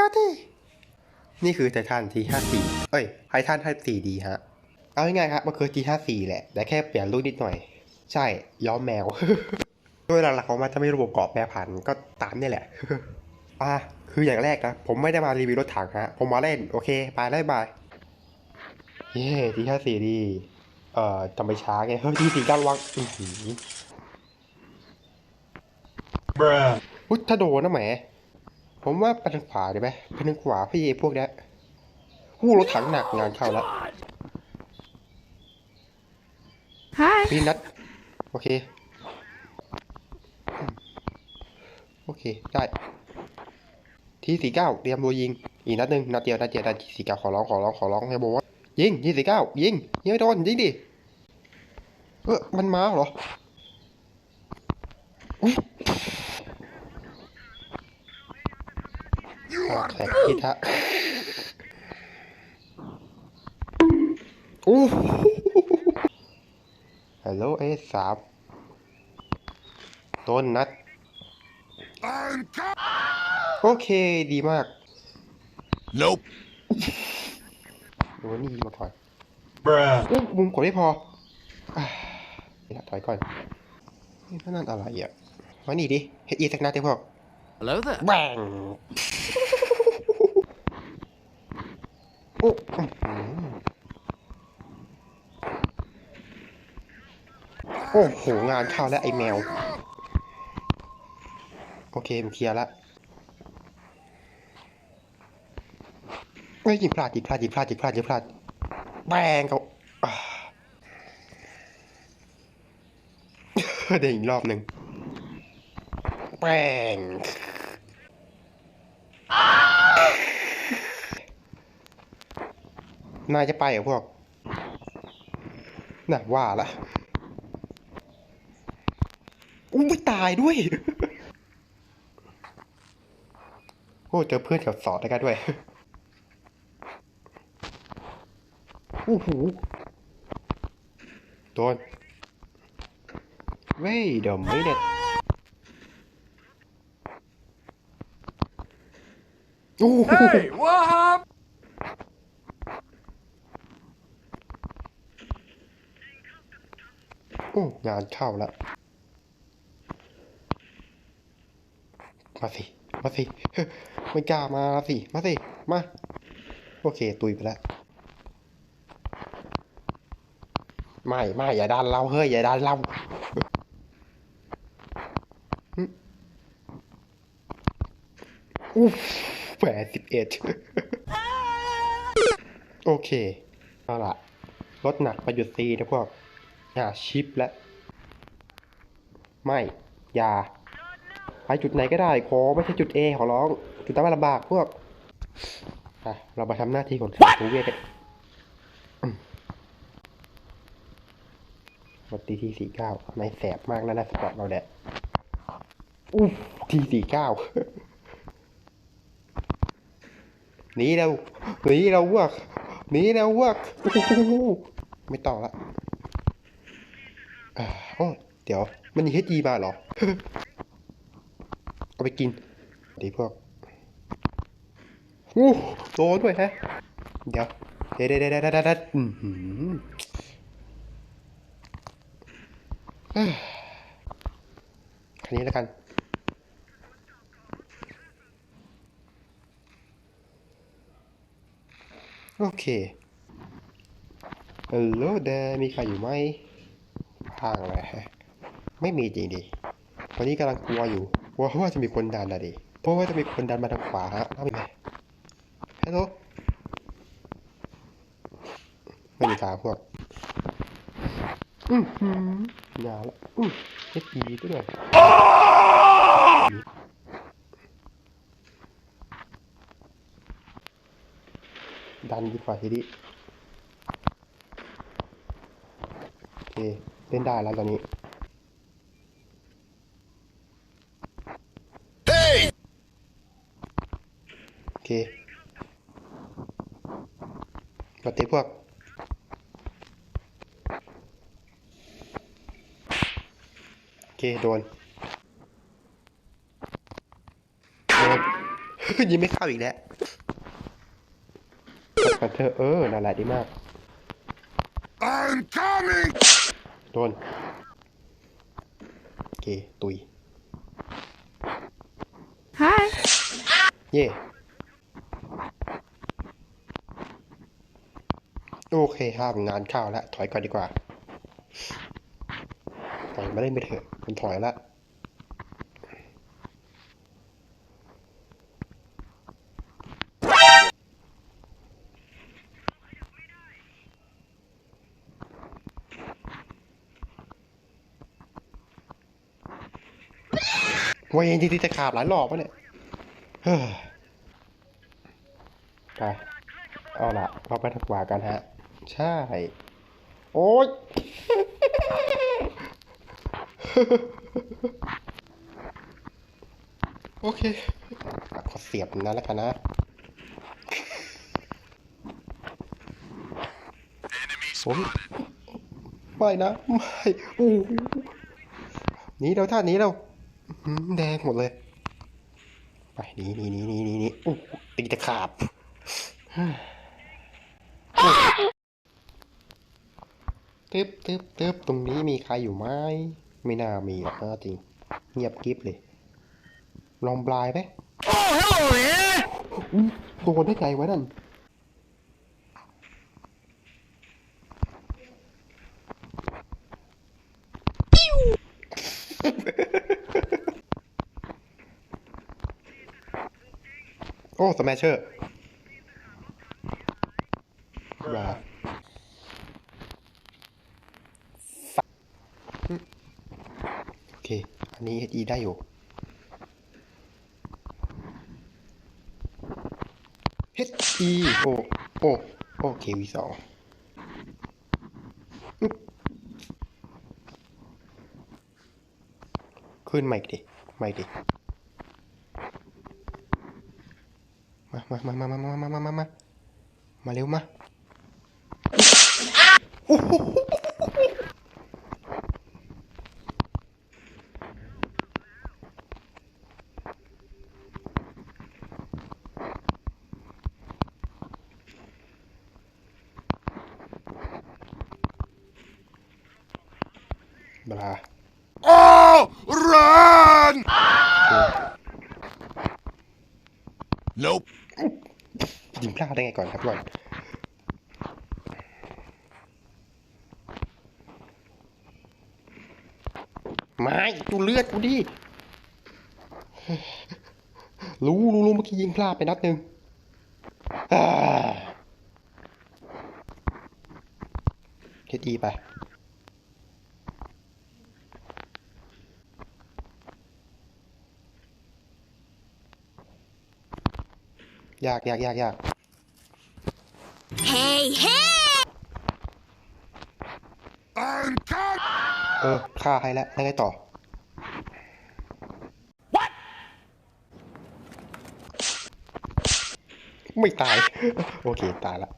กาเต้นี่คือไททัน T54 เอ้ยไททัน 54D ฮะ เอาง่ายๆครับมันคือ T54 แหละ แต่แค่เปลี่ยนรุ่นนิดหน่อย ใช่ ย้อมแมว โดยหลักๆของมันจะมีระบบเกราะแปรผันก็ตามนี่แหละ อะ คืออย่างแรกนะ ผมไม่ได้มารีวิวรถถังฮะ ผมมาเล่น โอเค ไปได้บาย เย้ทีห้าสี่ดีเอ่อทำไมช้าไง เฮ้ยทีสี่ก้าววังอื้อหือ Bruh. อุ๊ยถ้าโดนนะแหม ผมว่าไปทางขวาดีไหมไปทางขวาพี่พวกเนี้ยผู้รถถังหนักงานเข้าแล้ว Hi. พี่นัดโอเค โอเค ได้ทีสี่เก้าเตรียมตัวยิง อีกนัดหนึ่งนัดเดียวนัดเดียวนัดทีสี่เก้าขอร้องขอร้องขอร้องให้บอกว่ายิงทีสี่เก้ายิงยิงไม่โดนยิงดิเออมันมาเหรออุ๊ย อะแตกพิทะโอ้ฮัลโหลเอสามต้นนัด โอเคดีมาก Nope. ดูนี่มาถอย Bruh. อู้มุมกดไม่พออ่าเดี๋ยวถอยก่อนนี่นั่นอะไรอะมานี่ดิเฮดอีสักนัดเดียวพวก Hello there. แบง โอ้โอ้โห งานเข้าแล้วไอแมว โอเคมเคลียร์ละเฮ้ยยิงพลาดยิงพลาดยิงพลาดยิงพลาดยิงพลาดแบงเขาเด้งอีกรอบหนึ่งแป้ง นายจะไปเหรอพวก น่ะว่าละอุ้ยไม่ตายด้วย โอ้เจอเพื่อนแถวสอดได้กันด้วยโอ้โหโดน Wait a minute โอ้โห Hey, what happened? โอ้ งานเข้าแล้ว มาสิ มาสิ ไม่กล้ามาสิ มาสิ มา โอเค ตุยไปแล้ว ไม่ไม่อย่าดันเรา เฮ้ย อย่าดันเราอุ๊ฟแปดสิบเอ็ดโอเค เอาละรถหนักไปหยุดซีนะพวก อ่าชิปแล้ว ไม่ อย่า ไปจุดไหนก็ได้ ขอไม่ใช่จุด A ขอร้อง จุดนั้นมันลำบากพวกอะเรามาทำหน้าที่ของทูเวกันอืมรถตีที่สี่เก้าในแสบมากนะนะสปอร์ตเราแดะอู้ทีสี่เก้าหนีเราหนีเราวกหนีเราวกไม่ต้องละอ่าโอ้เดี๋ยว มันมีเฮดีมาเหรอ เอาไปกิน ดีพวกอู้โดนด้วยฮะ เดี๋ยว เดี๋ยวเดี๋ยวเดี๋ยวเดี๋ยวเดี๋ยวอื้อหือเอ้ยคันนี้แล้วกันโอเคฮัลโหลเดมีใครอยู่ไหมห่างเลยฮะ ไม่มีจริงดิตอนนี้กำลังกลัวอยู่กลัวว่าจะมีคนดันอะดิเพราะว่าจะมีคนดันมาทางขวาฮะเอาไปไหมฮัลโหลไม่มีทางพวกอือหือยาวละอือเอ็ดดีด้วยดันดีกว่าทีนี้โอเคเล่นได้แล้วตอนนี้ Hey! โอ เคปฏิพวกโอเค โดน โดนยิงไม่เข้าอีกแล้วกดเธอเออนั่นแหละดีมาก I'm coming! โดนโอเค ตุย Hi. เย่ โอเคครับงานเข้าวแล้วถอยก่อนดีกว่า ถอยมาเล่นไปเถอะมันถอยละเวยจริงๆจะขาบหลายรอบวะเนี่ยเฮ้ยไปเอาละเราไปถักหวากันฮะ ใช่ โอ๊ยโอเคอะขอเสียบนั้นแล้วกันนะโอ้ยไม่นะ ไม่โอ้โหหนีเราท่าหนี้เราอื้อหือแดงหมดเลย ไปหนีหนีหนีหนีหนีหนีโอ้โหตีตะขาบ ตึ๊บตึ๊บตึ๊บตรงนี้มีใครอยู่ไหมไม่น่ามีหรอกนะจริง เงียบกริบเลย ลองบลายไหม Oh, hello there! อุ๊ยโดนได้ไงวะนั่นโอ้สแมชเชอร์ว้าโอเค อันนี้ HE ได้อยู่ HE โอโอโอเค V2 อึ๊บขึ้นมาอีกดิมาอีกดิมามา มา มา มา มา มา มา มา มา มาเร็วมาโอ้โห บลา Oh, run! Nope. ยิงพลาดได้ไงก่อนครับก่อนไม่ดูเลือดกูดิ รู้รู้รู้เมื่อกี้ยิงพลาดไปนัดหนึ่งอ่าเคดีไป ยากยากยากยาก Hey, hey! I'm coming! เออฆ่าให้แล้วแล้วไงต่อไม่ตาย โอเค ตายละ